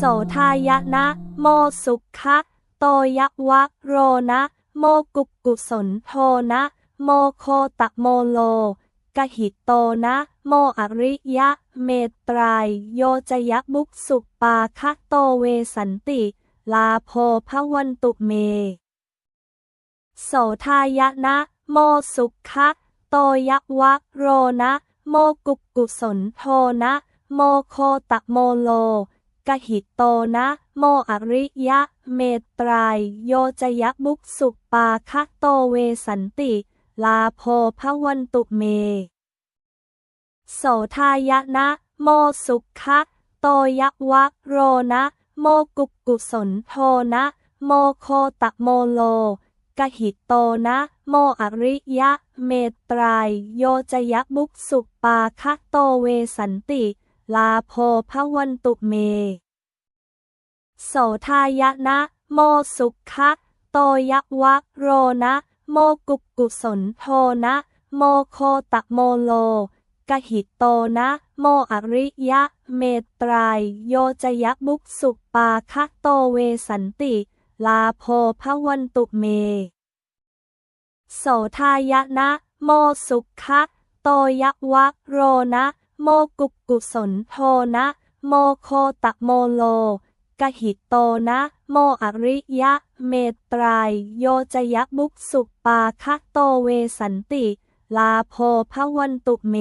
โสทายะนะ โมสุขะโตยวะโรนะ โมกุกกุสนโทนะ โมโคตะโมโลกหิตโตนะ โมอริยะ เมตราย โยจยบุกสุปาคะโตเวสันติ ลาโพภวันตุเม โสทายะนะ โมสุขะโตยวะโรนะ โมกุกกุสนโทนะ โมโคตะโมโล กหิตโตนะ โมอริยะ เมตราย โยจยบุกสุปาคะโตเวสันติ ลาโพภวันตุเม โสทายะนะ โมสุขะโตยวะโรนะ โมกุกกุสนโทนะ โมโคตะโมโลกหิตโตนะ โมอริยะ เมตราย โยจยบุกสุปาคะโตเวสันติ ลาโพภวันตุเม โสทายะนะ โมสุขะโตยวะโรนะ โมกุกกุสนโทนะ โมโคตะโมโลกหิตโตนะ โมอริยะ เมตราย โยจยะบุกสุปาคะโตเวสันติ ลาโพภวันตุเม โสทายะนะ โมสุขะโตยวะโรนะ โมกุกกุสนโทนะ โมโคตะโมโลกหิตโตนะ โมอริยะ เมตราย โยจยบุกสุปาคะโตเวสันติ ลาโพพวันตุเม